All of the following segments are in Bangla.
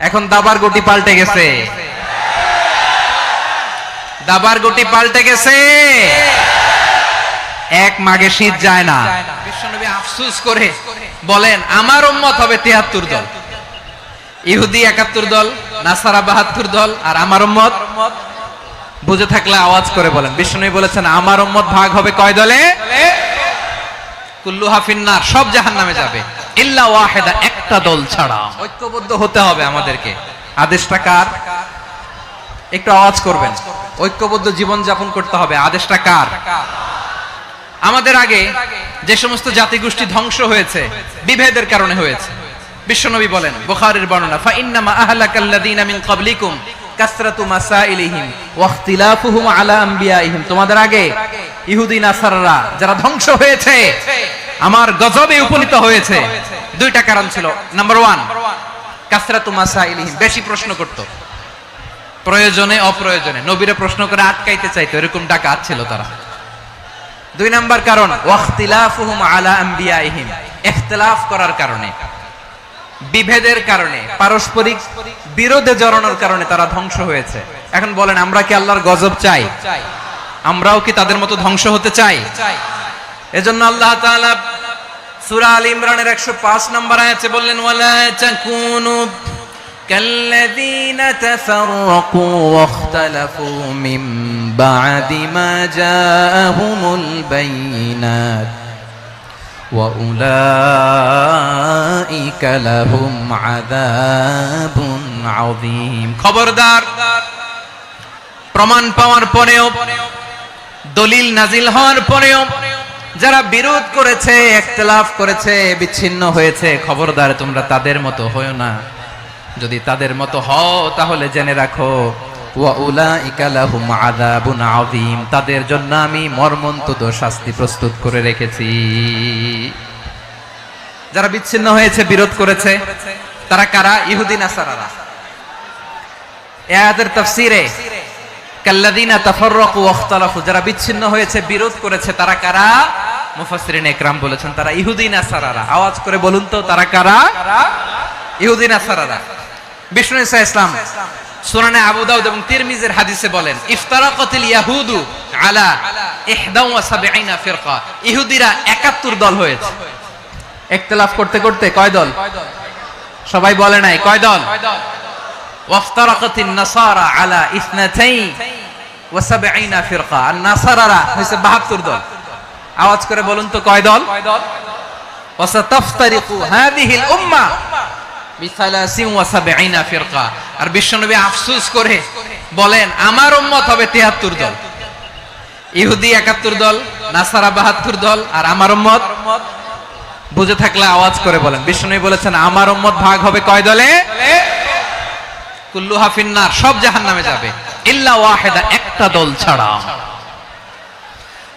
এখন দাবার গুটি পাল্টে গেছে। দাবার গুটি পাল্টে গেছে। এক মাগে শীত যায় না। বিশ্বনবী আফসুস করে বলেন, আমার উম্মত হবে তিয়াত্তর দল। ইহুদি একাত্তর দল, নাসারা বাহাত্তর দল, আর আমার উম্মত? বুঝে থাকলে আওয়াজ করে বলেন। বিষ্ণু বলেছেন, আমার উম্মত ভাগ হবে কয় দলে? কুল্লু হাফিন্নার সব জাহান নামে যাবে। ইল্লা ওয়াহেদা, একটা দল ছাড়া। ঐক্যবদ্ধ হতে হবে আমাদেরকে। আদেশটা কার? একটু আওয়াজ করবেন। ঐক্যবদ্ধ জীবন যাপন করতে হবে। আদেশটা কার? আমাদের আগে যে সমস্ত জাতিগোষ্ঠী ধ্বংস হয়েছে, বিভেদের কারণে হয়েছে। বিশ্বনবী বলেন, বুখারীর বর্ণনা ফা ইন্নামা আহলাকাল্লাযীনা মিন ক্বাবলিকুম কাসরাতু মাসাইলিহিম ওয়া ইখতিলাফুহুম আলা আম্বিয়াইহিম। তোমাদের আগে ইহুদি, নাসাররা যারা ধ্বংস হয়েছে আমার গজবে উপনীত হয়েছে। দুইটা কারণ ছিল। নাম্বার ওয়ান কাসরাতু মাসাইলিহিম বেশি প্রশ্ন করত। প্রয়োজনে, অপ্রয়োজনে। নবীরা প্রশ্ন করে আটকাইতে চাইতো। এরকম ডাকাত ছিল তারা। দুই নাম্বার কারণ, ওয়াখতিলাফুহুম আলা আম্বিয়াইহিম। ইখতিলাফ করার কারণে। বিভেদের কারণে। পারস্পরিক বিরোধে জড়ানোর কারণে তারা ধ্বংস হয়েছে। এখন বলেন, আমরা কি আল্লাহর গজব চাই? আমরাও কি তাদের মতো ধ্বংস হতে চাই? এজন্য আল্লাহ তাআলা সূরা আল ইমরানের 105 নম্বর আয়াতে বললেন ওয়ালা তাকুনু كالذين تفرقوا واختلفوا من بعد ما جاءهم البينات وأولئك لهم عذاب عظيم খবরদার প্রমাণ পাওয়ার পরেও দলিল নাজিল হওয়ার পরেও যারা বিরোধ করেছে, একতলাফ করেছে, বিচ্ছিন্ন হয়েছে, খবরদার তোমরা তাদের মতো হও না। যদি তাদের মতো হও, তাহলে জেনে রাখো তাদের জন্য আমি মর্মন্তুদ শাস্তি প্রস্তুত করে রেখেছি। যারা বিচ্ছিন্ন হয়েছে, বিরোধ করেছে, তারা কারা? ইহুদি নাসারারা। এ আয়াতের তাফসীরে, কাল্লাযীনা তাফাররাকু যারা বিচ্ছিন্ন হয়েছে, বিরোধ করেছে, তারা কারা? মুফাসসিরিন একরাম বলেছেন, তারা ইহুদি নাসারারা আওয়াজ করে বলুন তো, তারা কারা? ইহুদি নাসারারা বিষ্ণু ইসা ইসলাম আবু দাউদ এবং তিরমিজের হাদিসে বলেন, ইফতারাকাতিল ইয়াহুদু আলা 71 ফিরকা। ইহুদিরা 71 দল হয়েছে। ইখতিলাফ করতে করতে কয় দল? সবাই বলে নাই, কয় দল? ওয়াফতারাকাতিন নাসারা আলা 72 ফিরকা। আর নাসারারা হইছে 72 দল। আওয়াজ করে বলুন তো কয় দল? বুঝে থাকলে আওয়াজ করে বলেন। বিশ্বনবী বলেছেন, আমার উম্মত ভাগ হবে কয় দলে? কুল্লু হাফিন্নার সব জাহান নামে যাবে। ইল্লা ওয়াহেদা, একটা দল ছাড়া।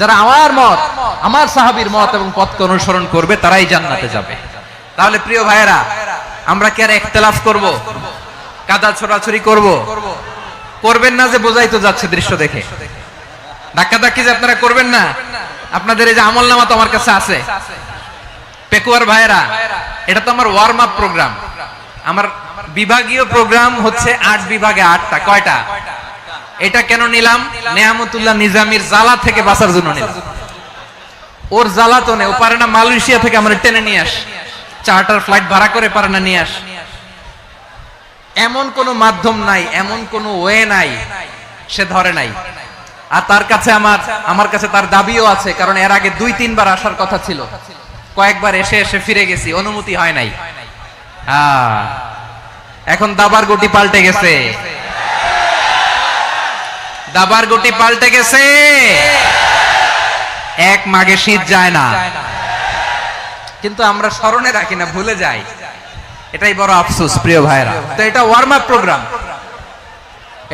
যারা আমার মত, আমার সাহাবীর মত এবং পথকে অনুসরণ করবে, তারাই জান্নাতে যাবে। তাহলে প্রিয় ভাইয়েরা, আমরা কি আর একতলাফ করব? কাদা ছোড়াছড়ি করব? করবেন না যে বোঝাই তো যাচ্ছে দৃশ্য দেখে। ধাক্কা ধাক্কি যে আপনারা করবেন না, আপনাদের এই যে আমল নামা তো আমার কাছে আছে। পেকুয়ার ভাইয়েরা, এটা তো আমার ওয়ার্ম আপ প্রোগ্রাম আমার বিভাগীয় প্রোগ্রাম হচ্ছে আট বিভাগে আটটা, কয়টা? এটা কেন নিলাম? নেয়ামতুল্লাহ নিজামির জালা থেকে বাঁচার জন্য নিলাম। ওর জ্বালাতনে, ও পারে না মালয়েশিয়া থেকে আমরা টেনে নিয়ে আস। চার্টার ফ্লাইট ভাড়া করে পারে না নিয়ে আস। এমন কোন মাধ্যম নাই, এমন কোন ওয়ে নাই, সে ধরে নাই। আর তার কাছে আমার আমার কাছে তার দাবিও আছে, কারণ এর আগে দুই, তিনবার আসার কথা ছিল। কয়েকবার এসে এসে ফিরে গেছি, অনুমতি হয় নাই। হ্যাঁ। এখন দাবার গুটি পাল্টে গেছে। দাবার গুটি পাল্টে গেছে। এক মাগে শীত যায় না। কিন্তু আমরা স্মরণে রাখি না, ভুলে যাই। এটাই বড় আফসোস, প্রিয় ভাইরা তো এটা ওয়ার্ম আপ প্রোগ্রাম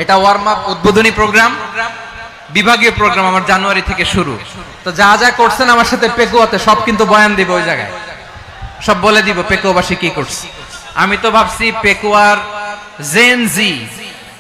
এটা ওয়ার্ম আপ উদ্বোধনী প্রোগ্রাম বিভাগীয় প্রোগ্রাম আমার জানুয়ারি থেকে শুরু। তো যা যা করছেন আমার সাথে পেকুয়াতে, সব কিন্তু বয়ান দিব ওই জায়গায়। সব বলে দিব পেকুয়াবাসী কি করছে। আমি তো ভাবছি পেকুয়ার জেন জি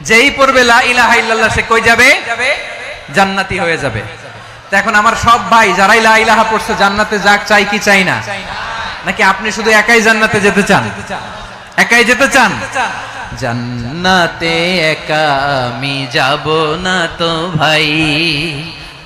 যেই পড়বে লা ইলাহা ইল্লাল্লাহ, সে কই যাবে? জান্নাতি হয়ে যাবে। এখন আমার সব ভাই যারাই লা ইলাহা পড়ছে, জান্নাতে যাক, চাই কি চাই না? নাকি আপনি শুধু একাই জান্নাতে যেতে চান? একাই যেতে চান? জান্নাতে একা আমি যাব না তো ভাই।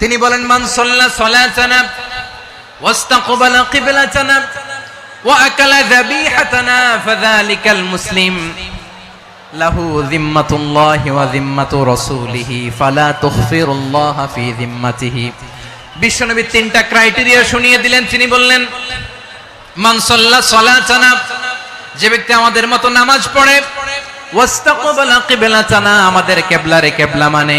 তিনি বলেন, মান সাল্লা সালাতানা ওয়াস্তাকবালা কিবলাতানা ওয়া আকালা যাবিহাতানা ফাযালিকাল মুসলিম। লাহু যিম্মাতুল্লাহি ওয়া যিম্মাতু রাসূলিহি, ফালা তুখফিরুল্লাহ ফি যিম্মাতিহি। বিশ্বনবী তিনটা ক্রাইটেরিয়া শুনিয়ে দিলেন। তিনি বললেন, মান সাল্লা সালাতানা, যে ব্যক্তি আমাদের মতো নামাজ পড়ে, ওয়াস্তাকবালা কিবলাতানা আমাদের কিবলারে কিবলা মানে